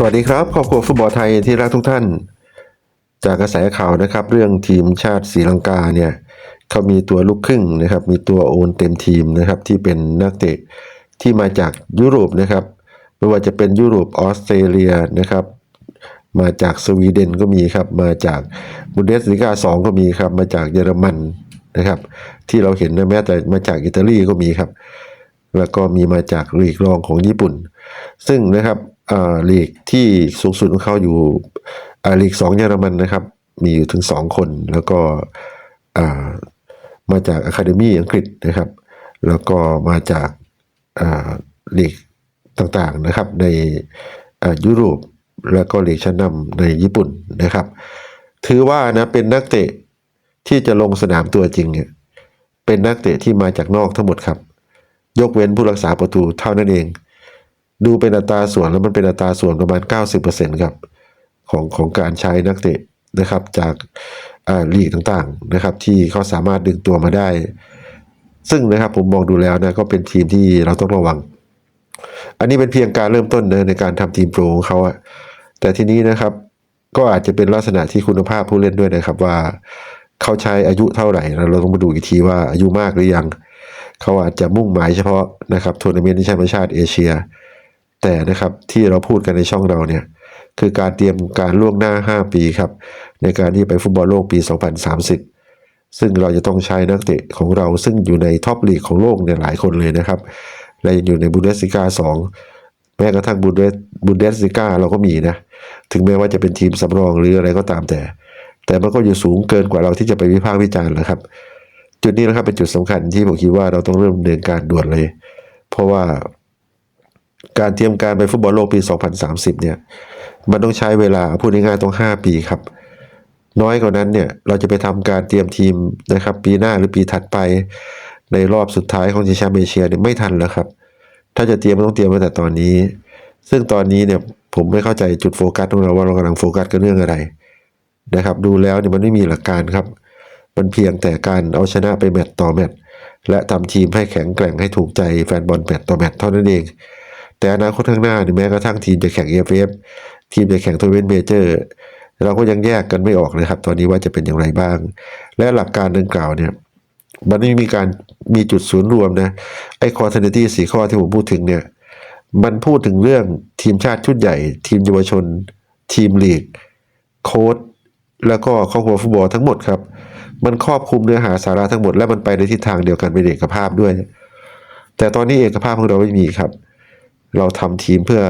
สวัสดีครับครอบครัวฟุตบอลไทยที่รักทุกท่าน จากกระแสข่าวนะครับ เรื่องทีมชาติศรีลังกาเนี่ยเขามีตัวลูกครึ่งนะครับ มีตัวโอนเต็มทีมนะครับ ที่เป็นนักเตะที่มาจากยุโรปนะครับไม่ว่าจะเป็นยุโรปออสเตรเลียนะครับ มาจากสวีเดนก็มีครับ มาจากบุนเดสลิกาสองก็มีครับ มาจากเยอรมันนะครับ ที่เราเห็นนะแม้แต่มาจากอิตาลีก็มีครับ แล้วก็มีมาจากลีกรองของญี่ปุ่น ซึ่งนะครับ ลีกที่สูงสุดของเขาอยู่อ่าลีกสองเยอรมันนะครับ มีอยู่ถึงสองคน แล้วก็อ่ามาจากอะคาเดมีอังกฤษนะครับ แล้วก็มาจากอ่าลีกต่างๆนะครับในอ่ายุโรปแล้วก็ลีกชั้นนำในญี่ปุ่นนะครับ ถือว่านะเป็นนักเตะที่จะลงสนามตัวจริงเนี่ยเป็นนักเตะที่มาจากนอกทั้งหมดครับ ยกเว้นผู้รักษาประตูเท่านั้นเอง ดูเป็นอัตราส่วนแล้วมันเป็นอัตราส่วนประมาณ 90%ครับของของการใช้นักเตะนะครับ จากาลีกต่างๆนะครับ ที่เขาสามารถดึงตัวมาได้ ซึ่งนะครับผมมองดูแล้วนะก็เป็นทีมที่เราต้องระวัง อันนี้เป็นเพียงการเริ่มต้นนะในการทำทีมโปรของเขาอะแต่ทีนี้นะครับ ก็อาจจะเป็นลักษณะที่คุณภาพผู้เล่นด้วยนะครับว่าเขาใช้อายุเท่าไหร่เราต้องมาดูอีกทีว่าอายุมากหรือยัง เขาอาจจะมุ่งหมายเฉพาะนะครับทัวร์นาเมนต์ที่ใช้ประชาติเอเชีย แต่นะครับที่เราพูดกันในช่องเราเนี่ยคือการเตรียมการล่วงหน้า 5 ปีครับในการที่ไปฟุตบอลโลกปี 2030 ซึ่งเราจะต้องใช้นักเตะของเราซึ่งอยู่ในท็อปลีกของโลกเนี่ยหลายคนเลยนะครับ และยังอยู่ในบุนเดสลิก้า2 แม้กระทั่งบุนเดสบุนเดสลิก้าเราก็มีนะ ถึงแม้ว่าจะเป็นทีมสำรองหรืออะไรก็ตามแต่ แต่มันก็อยู่สูงเกินกว่าเราที่จะไปวิพากษ์วิจารณ์แล้วครับ จุดนี้นะครับเป็นจุดสำคัญที่ผมคิดว่าเราต้องเริ่มดำเนินการด่วนเลย เพราะว่า การเตรียมการไปฟุตบอลโลกปี 2030 เนี่ย มันต้องใช้เวลาพูดง่ายๆต้อง 5 ปีครับ น้อยกว่านั้นเนี่ยเราจะไปทำการเตรียมทีมนะครับ ปีหน้าหรือปีถัดไปในรอบสุดท้ายของชิงแชมป์เอเชียเนี่ยไม่ทันแล้วครับ ถ้าจะเตรียมต้องเตรียมตั้งแต่ตอนนี้ ซึ่งตอนนี้เนี่ยผมไม่เข้าใจจุดโฟกัสของเราว่าเรากำลังโฟกัสกันเรื่องอะไรนะครับ ดูแล้วเนี่ยมันไม่มีหลักการครับ มันเพียงแต่การเอาชนะไปแมตต์ต่อแมตต์และทำทีมให้แข็งแกร่งให้ถูกใจแฟนบอลแมตต์ต่อแมตต์เท่านั้นเอง แต่อนาคตข้างหน้าเนี่ยแม้กระทั่งทีมจะแข่ง AFF ทีมจะแข่งทัวร์เมนต์เมเจอร์เราก็ยังแยกกันไม่ออกเลยครับ ตอนนี้ว่าจะเป็นอย่างไรบ้าง และหลักการดังกล่าวเนี่ยมันไม่มีการมีจุดศูนย์รวมนะไอ้คอร์เทนตี้สี่ข้อที่ผมพูดถึงเนี่ยมันพูดถึงเรื่องทีมชาติชุดใหญ่ ทีมเยาวชน ทีมลีก โค้ดแล้วก็ครอบครัวฟุตบอลทั้งหมดครับ มันครอบคลุมเนื้อหาสาระทั้งหมดและมันไปในทิศทางเดียวกันเป็นเอกภาพด้วย แต่ตอนนี้เอกภาพของเราไม่มีครับ เราทำทีมเพื่อ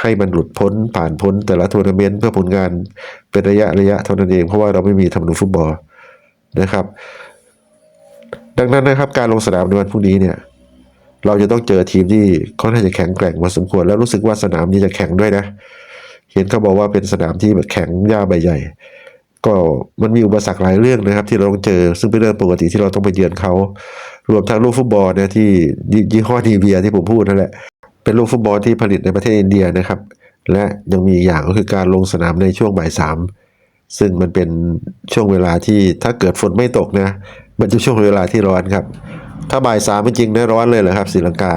ให้มันหลุดพ้นผ่านพ้นแต่ละทัวร์นาเมนต์เพื่อผลงานเป็นระยะระยะเท่านั้นเอง เพราะว่าเราไม่มีธรรมนูฟุตบอลนะครับ ดังนั้นนะครับการลงสนามในวันพรุ่งนี้เนี่ย เราจะต้องเจอทีมที่ค่อนข้างจะแข็งแกร่งพอสมควร แล้วรู้สึกว่าสนามนี้จะแข็งด้วยนะ เห็นเขาบอกว่าเป็นสนามที่แบบแข็งหญ้าใบใหญ่ ก็มันมีอุปสรรคหลายเรื่องนะครับ ที่เราต้องเจอซึ่งเป็นเรื่องปกติที่เราต้องไปเยือนเขารวมทั้งลูกฟุตบอลเนี่ยที่ยี่ห้อดีเวียที่ผมพูดนั่นแหละ เป็นลูกฟุตบอลที่ผลิตในประเทศอินเดียนะครับ และยังมีอีกอย่างก็คือการลงสนามในช่วงบ่ายสามซึ่งมันเป็นช่วงเวลาที่ถ้าเกิดฝนไม่ตกนะ มันจะช่วงเวลาที่ร้อนครับ ถ้าบ่ายสามจริงๆนะร้อนเลยเหรอครับศรีลังกา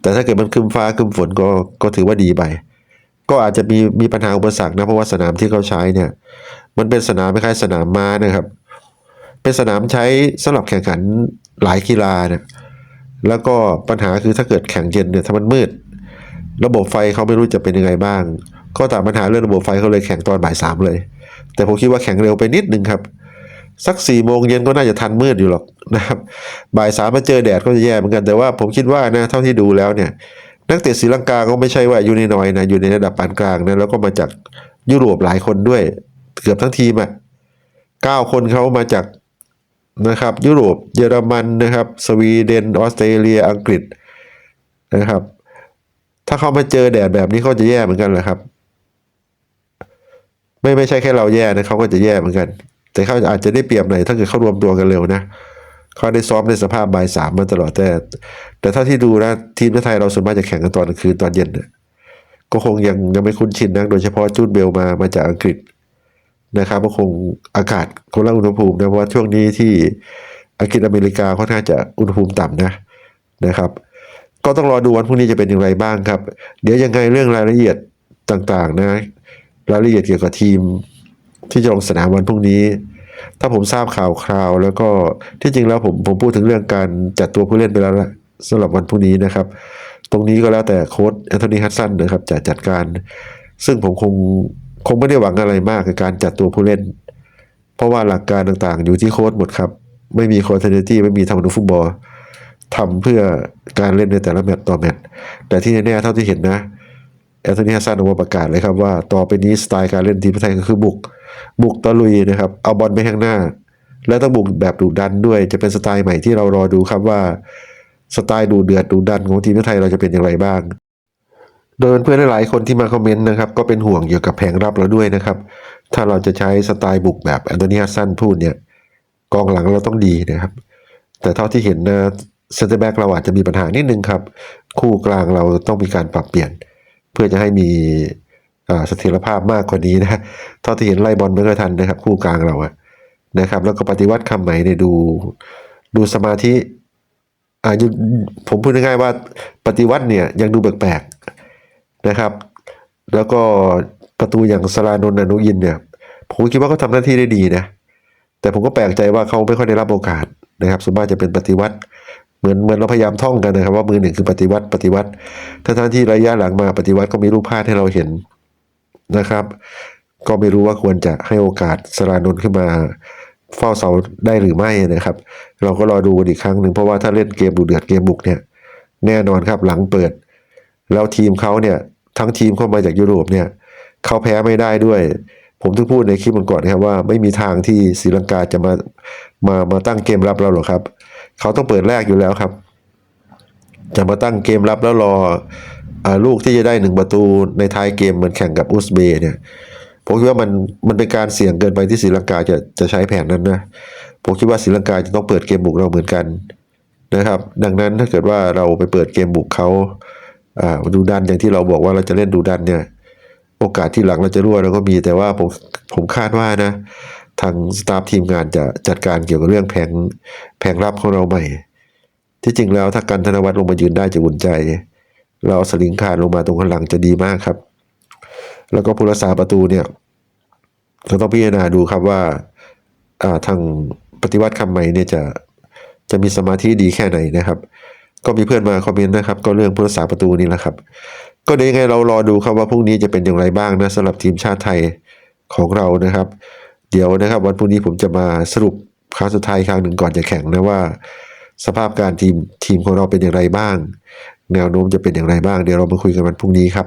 แต่ถ้าเกิดมันคึมฟ้าคึมฝนก็ก็ถือว่าดีไปก็อาจจะมีมีปัญหาอุปสรรคนะเพราะว่าสนามที่เขาใช้เนี่ย มันเป็นสนามคล้ายสนามม้านะครับ เป็นสนามใช้สำหรับแข่งขันหลายกีฬาเนี่ย แล้วก็ปัญหาคือถ้าเกิดแข่งเย็นเนี่ยถ้ามันมืด ระบบไฟเขาไม่รู้จะเป็นยังไงบ้าง ก็ตามปัญหาเรื่องระบบไฟเขาเลยแข่งตอนบ่ายสามเลย แต่ผมคิดว่าแข่งเร็วไปนิดนึงครับ สักสี่โมงเย็นก็น่าจะทันมืดอยู่หรอกนะครับบ่ายสามมาเจอแดดก็จะแย่เหมือนกันแต่ว่าผมคิดว่านะเท่าที่ดูแล้วเนี่ย นักเตะศรีลังกาก็ไม่ใช่ว่าอยู่ในน้อยนะอยู่ในระดับปานกลางนะแล้วก็มาจากยุโรปหลายคนด้วย เกือบทั้งทีมอะ่ะเก้าคนเขามาจาก นะครับ ยุโรปเยอรมันนะครับ สวีเดนออสเตรเลียอังกฤษนะครับ ถ้าเขามาเจอแดดแบบนี้เขาจะแย่เหมือนกันแหละครับ ไม่ไม่ใช่แค่เราแย่นะเขาก็จะแย่เหมือนกัน แต่เขาอาจจะได้เปรียบหน่อยถ้าเกิดเขารวมตัวกันเร็วนะเขาได้ซ้อมในสภาพบ่ายสามมาตลอดแต่ แต่เท่าที่ดูนะทีมไทยเราส่วนมากจะแข่งกันตอนกลางคืนตอนเย็นนะก็คงยังยังไม่คุ้นชินนักโดยเฉพาะจูดเบลมามาจากอังกฤษ นะครับก็คงอากาศคนละอุณหภูมินะเพราะว่าช่วงนี้ที่อังกฤษอเมริกาค่อนข้างจะอุณหภูมิต่ำนะนะครับ ก็ต้องรอดูวันพรุ่งนี้จะเป็นอย่างไรบ้างครับ เดี๋ยวยังไงเรื่องรายละเอียดต่างๆ นะ รายละเอียดเกี่ยวกับทีม ที่จะลงสนามวันพรุ่งนี้ ถ้าผมทราบข่าวคราว แล้วก็ที่จริงแล้วผมผมพูดถึงเรื่องการจัดตัวผู้เล่นไปแล้วละสำหรับวันพรุ่งนี้นะครับ ตรงนี้ก็แล้วแต่โค้ชแอนโทนีฮัตสันนะครับจะจัดการ ซึ่งผมคง คงไม่ได้หวังอะไรมากกับการจัดตัวผู้เล่น เพราะว่าหลักการต่างๆ อยู่ที่โค้ชหมดครับ ไม่มีคอนเทนตี้ไม่มีทำดูฟุตบอลทำเพื่อการเล่นในแต่ละแมตต์ต่อแมตต์แต่ที่แน่ๆเท่าที่เห็นนะแอนโทนีฮัสซันออกมาประกาศเลยครับว่าต่อไปนี้สไตล์การเล่นทีมไทยก็คือบุก บุกตะลุยนะครับ เอาบอลไปข้างหน้า และต้องบุกแบบดุดันด้วยจะเป็นสไตล์ใหม่ที่เรารอดูครับว่าสไตล์ดูเดือดดุดันของทีมไทยเราจะเป็นอย่างไรบ้าง โดยเพื่อนหลายคนที่มาคอมเมนต์นะครับก็เป็นห่วงเกี่ยวกับแผงรับเราด้วยนะครับ ถ้าเราจะใช้สไตล์บุกแบบแอนโทนีฮัสซันพูดเนี่ยกองหลังเราต้องดีนะครับ แต่เท่าที่เห็นนะเซนเตอร์แบ็กเราอาจจะมีปัญหานิดนึงครับ คู่กลางเราต้องมีการปรับเปลี่ยน เพื่อจะให้มีเสถียรภาพมากกว่านี้นะเท่าที่เห็นไล่บอลไม่ค่อยทันนะครับ คู่กลางเราอะนะครับ แล้วก็ปฏิวัติคำใหม่เนี่ยดูดูสมาธิอายังผมพูดง่ายๆว่าปฏิวัติเนี่ยยังดูแปลกๆ นะครับ แล้วก็ประตูอย่างสลานนท์อนุยินเนี่ยผมคิดว่าเขาทำหน้าที่ได้ดีนะแต่ผมก็แปลกใจว่าเขาไม่ค่อยได้รับโอกาสนะครับส่วนมากจะเป็นปฏิวัติ เหมือนเหมือนเราพยายามท่องกันนะครับ ว่ามือหนึ่งคือปฏิวัติปฏิวัติทั้งๆที่ระยะหลังมาปฏิวัติก็มีรูปภาพให้เราเห็นนะครับ ก็ไม่รู้ว่าควรจะให้โอกาสสรานนท์ขึ้นมาเฝ้าเสาได้หรือไม่นะครับ เราก็รอดูกันอีกครั้งหนึ่งเพราะว่าถ้าเล่นเกมดุเดือดเกมบุกเนี่ยแน่นอนครับหลังเปิด แล้วทีมเขาเนี่ยทั้งทีมเข้ามาจากยุโรปเนี่ยเขาแพ้ไม่ได้ด้วย ผมถึงพูดในคลิปมันก่อนนะครับว่าไม่มีทางที่ศรีลังกาจะมามามาตั้งเกมรับเราหรอกครับ เขาต้องเปิดแรกอยู่แล้วครับ จะมาตั้งเกมรับแล้วรออลูกที่จะได้หนึ่งประตูในท้ายเกมเหมือนแข่งกับอุซเบย์เนี่ยผมคิดว่ามันมันเป็นการเสี่ยงเกินไปที่ศรีลังกาจะจะใช้แผนนั้นนะผมคิดว่าศรีลังกาจะต้องเปิดเกมบุกเราเหมือนกันนะครับ ดังนั้นถ้าเกิดว่าเราไปเปิดเกมบุกเขา อ่าดูดันอย่างที่เราบอกว่าเราจะเล่นดูดันเนี่ย โอกาสที่หลังเราจะรั่วเราก็มีแต่ว่าผมผมคาดว่านะ ทางสตาฟทีมงานจะจัดการเกี่ยวกับเรื่องแผงแผงรับของเราใหม่ ที่จริงแล้วถ้ากันธนวัฒน์ลงมายืนได้จะอุ่นใจ เราสลิงคานลงมาตรงข้างหลังจะดีมากครับ แล้วก็ผู้รักษาประตูเนี่ยเราต้องพิจารณาดูครับว่าอ่าทางปฏิวัติคำใหม่เนี่ยจะจะมีสมาธิดีแค่ไหนนะครับ ก็มีเพื่อนมาคอมเมนต์นะครับ ก็เรื่องผู้รักษาประตูนี่แหละครับ ก็เดี๋ยวยังไงเรารอดูครับว่าพรุ่งนี้จะเป็นอย่างไรบ้างนะสำหรับทีมชาติไทยของเรานะครับ เดี๋ยวนะครับ วันพรุ่งนี้ผมจะมาสรุปครั้งสุดท้ายครั้งหนึ่งก่อนจะแข่งนะว่า สภาพการทีมทีมของเราเป็นอย่างไรบ้าง แนวโน้มจะเป็นอย่างไรบ้าง เดี๋ยวเรามาคุยกันวันพรุ่งนี้ครับ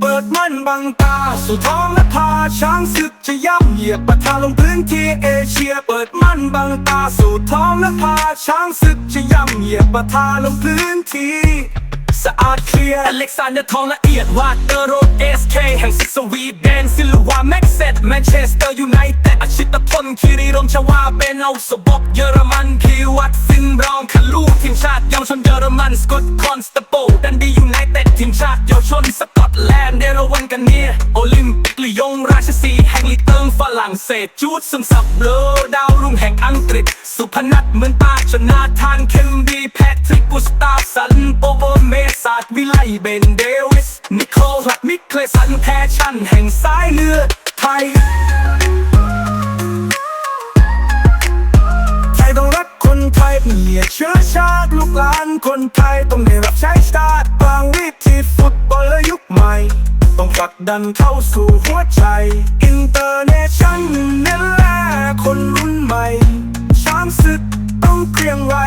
เปิดมันบังตา สู่ท้องและพาช้างศึกจะย่ำเหยียบปะทาลงพื้นที่เอเชีย เปิดมันบังตา สู่ท้องและพาช้างศึกจะย่ำเหยียบปะทาลงพื้นที่สะอาดเคลียร์อเล็กซานเดอร์ทองละเอียดวาดเตอร์โรดเอสเคแห่งซิกสวีเดนซิลวาแม็กเซตแมนเชสเตอร์ยูไนเต็ดอาชิตพลคิริรมชวาเบนเอาสบกเยอรมันพีวัตซินบรองคาลูทีมชาติเยาวชนเยอรมันสกอตคอนสตโปดันดียูไนเต็ดทีมชาติเยาวชนสกอต แลนด์เดรวันกันเนียโอลิมปิกลียงราชสีห์แห่งลีเติงฝรั่งเศสจูดซึมซับเบลอดาวรุ่งแห่งอังกฤษ สุพนัทเหมือนตาชนาทานเคมดีแพทริกกุสตาฟสันโปโบเมสาดวิไลเบนเดวิส นิโคลัดมิเคลสันแพชันแห่งสายเลือดไทยไทยต้องรักคนไทยเปลี่ยนเชื้อชาติลูกหลานคนไทยต้องได้รับใช้ชาติ ต้องผลักดันเข้าสู่หัวใจ อินเตอร์เนชั่นนี่แหละคนรุ่นใหม่ ช้างศึกต้องเกรียงไกร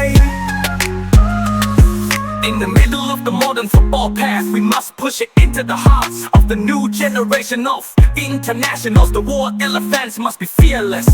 In the middle of the modern football past, we must push it into the hearts of the new generation of internationals. The war elephants must be fearless.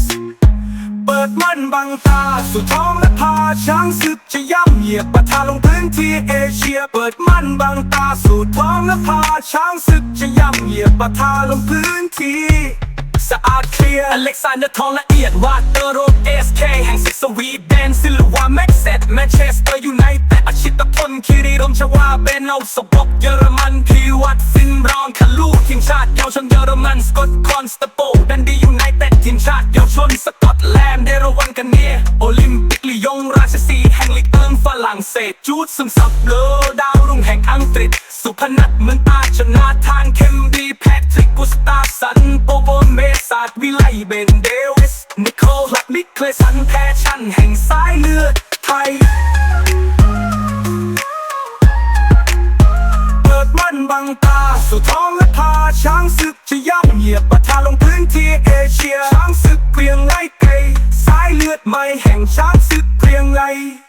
เปิดมันบังตาสู่ท้องและพาช้างศึกจะย่ำเหยียบปะทะลงพื้นที่เอเชีย เปิดมันบังตาสู่ท้องและพาช้างศึกจะย่ำเหยียบปะทะลงพื้นที่ สะอาดเคลียร์อเล็กซานเดอร์ทองละเอียดวาเตอร์โรดเอสเคแห่งศึกสวีเดนซิลวาแม็กเซตแมนเชสเตอร์ยูไนเต็ดอาชิตพลคิริรมชวาเบนเอาสบกเยอรมันพีวัตฟินรองคาลูทีมชาติเยาวชนเยอรมันสกอตคอนสตโปดันดียูไนเต็ดทีมชาติเยาวชนสกอตแลนด์เดรวันกันเนียโอลิมปิกลียงราชสีแห่งลีกเอิงฝรั่งเศสจูดซึมซับเลอดาวรุ่งแห่งอังกฤษ สุพนัทเหมือนตาชนาทานเคมดีแพทริกกุ สตาสันโปโบเมสาดวิไลเบนเดวิส นิโคลักนิเคลสันแพชชั่นแห่งสายเลือดไทย เปิดมันบังตาสู่ท้องและพาช้างศึกจะย่ำเหยียบปะทะลงพื้นที่เอเชีย ช้างศึกเกรียงไล่ไกลสายเลือดใหม่แห่งช้างศึกเกรียงไล่